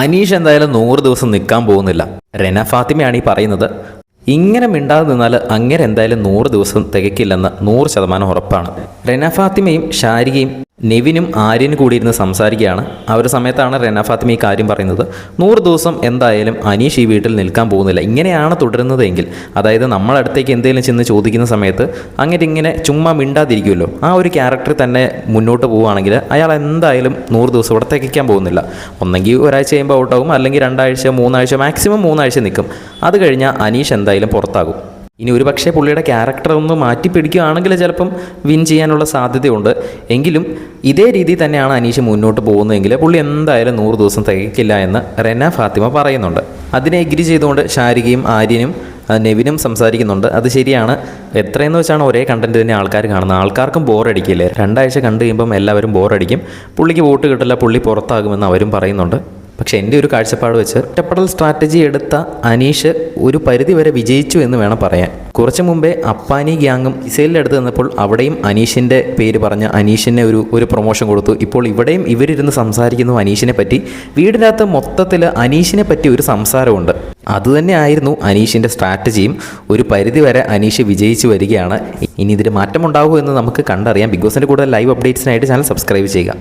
അനീഷ് എന്തായാലും നൂറ് ദിവസം നിൽക്കാൻ പോകുന്നില്ല. റെന ഫാത്തിമയാണ് ഈ പറയുന്നത്. ഇങ്ങനെ മിണ്ടാതെ നിന്നാൽ അങ്ങനെ എന്തായാലും നൂറ് ദിവസം തികക്കില്ലെന്ന് നൂറ് ശതമാനം ഉറപ്പാണ്. റെന ഫാത്തിമയും ഷാരികയും നെവിനും ആര്യനും കൂടി ഇരുന്ന് സംസാരിക്കുകയാണ്. ആ ഒരു സമയത്താണ് റെന ഫാത്തിമ ഈ കാര്യം പറയുന്നത്. നൂറ് ദിവസം എന്തായാലും അനീഷ് ഈ വീട്ടിൽ നിൽക്കാൻ പോകുന്നില്ല. ഇങ്ങനെയാണ് തുടരുന്നതെങ്കിൽ അതായത് നമ്മളടുത്തേക്ക് എന്തെങ്കിലും ചെന്ന് ചോദിക്കുന്ന സമയത്ത് അങ്ങനെ ഇങ്ങനെ ചുമ്മാ മിണ്ടാതിരിക്കുമല്ലോ ആ ഒരു ക്യാരക്ടർ തന്നെ മുന്നോട്ട് പോവുകയാണെങ്കിൽ അയാൾ എന്തായാലും നൂറ് ദിവസം ഇവിടെ തികയ്ക്കാൻ പോകുന്നില്ല. ഒന്നെങ്കിൽ ഒരാഴ്ച കഴിയുമ്പോൾ ഔട്ടാകും അല്ലെങ്കിൽ രണ്ടാഴ്ച മൂന്നാഴ്ച മാക്സിമം മൂന്നാഴ്ച നിൽക്കും. അത് കഴിഞ്ഞാൽ അനീഷ് എന്തായാലും പുറത്താകും. ഇനി ഒരു പക്ഷേ പുള്ളിയുടെ ക്യാരക്ടർ ഒന്ന് മാറ്റി പിടിക്കുകയാണെങ്കിൽ ചിലപ്പം വിൻ ചെയ്യാനുള്ള സാധ്യതയുണ്ട്. എങ്കിലും ഇതേ രീതിയിൽ തന്നെയാണ് അനീഷ് മുന്നോട്ട് പോകുന്നതെങ്കിൽ പുള്ളി എന്തായാലും നൂറ് ദിവസം തികയ്ക്കില്ല എന്ന് റെന ഫാത്തിമ പറയുന്നുണ്ട്. അതിനെ എഗ്രി ചെയ്തുകൊണ്ട് ഷാരികയും ആര്യനും നെവിനും സംസാരിക്കുന്നുണ്ട്. അത് ശരിയാണ്. എത്രയെന്ന് വെച്ചാണ് ഒരേ കണ്ടന്റ് തന്നെ ആൾക്കാർ കാണുന്നത്. ആൾക്കാർക്കും ബോറടിക്കില്ലേ രണ്ടാഴ്ച കണ്ടു കഴിയുമ്പം എല്ലാവരും ബോറടിക്കും പുള്ളിക്ക് വോട്ട് കിട്ടില്ല പുള്ളി പുറത്താകുമെന്ന് അവരും പറയുന്നുണ്ട്. പക്ഷെ എന്റെ ഒരു കാഴ്ചപ്പാട് വെച്ച് ഒറ്റപ്പെടൽ സ്ട്രാറ്റജി എടുത്ത അനീഷ് ഒരു പരിധി വരെ വിജയിച്ചു എന്ന് വേണം പറയാൻ. കുറച്ച് മുമ്പേ അപ്പാനി ഗ്യാങ്ങും ഇസൈലിൽ അടുത്ത് നിന്നപ്പോൾ അവിടെയും അനീഷിന്റെ പേര് പറഞ്ഞ് അനീഷിനെ ഒരു ഒരു പ്രൊമോഷൻ കൊടുത്തു. ഇപ്പോൾ ഇവിടെയും ഇവരിരുന്ന് സംസാരിക്കുന്നു അനീഷിനെ പറ്റി. വീടിനകത്ത് മൊത്തത്തിൽ അനീഷിനെ പറ്റി ഒരു സംസാരമുണ്ട്. അതുതന്നെ ആയിരുന്നു അനീഷിന്റെ സ്ട്രാറ്റജിയും ഒരു പരിധി വരെ അനീഷ് വിജയിച്ചു വരികയാണ്. ഇനി ഇതിൽ മാറ്റമുണ്ടാകുമോ എന്ന് നമുക്ക് കണ്ടറിയാം. ബിഗ് ബോസിന്റെ കൂടുതൽ ലൈവ് അപ്ഡേറ്റ്സിനായിട്ട് ചാനൽ സബ്സ്ക്രൈബ് ചെയ്യുക.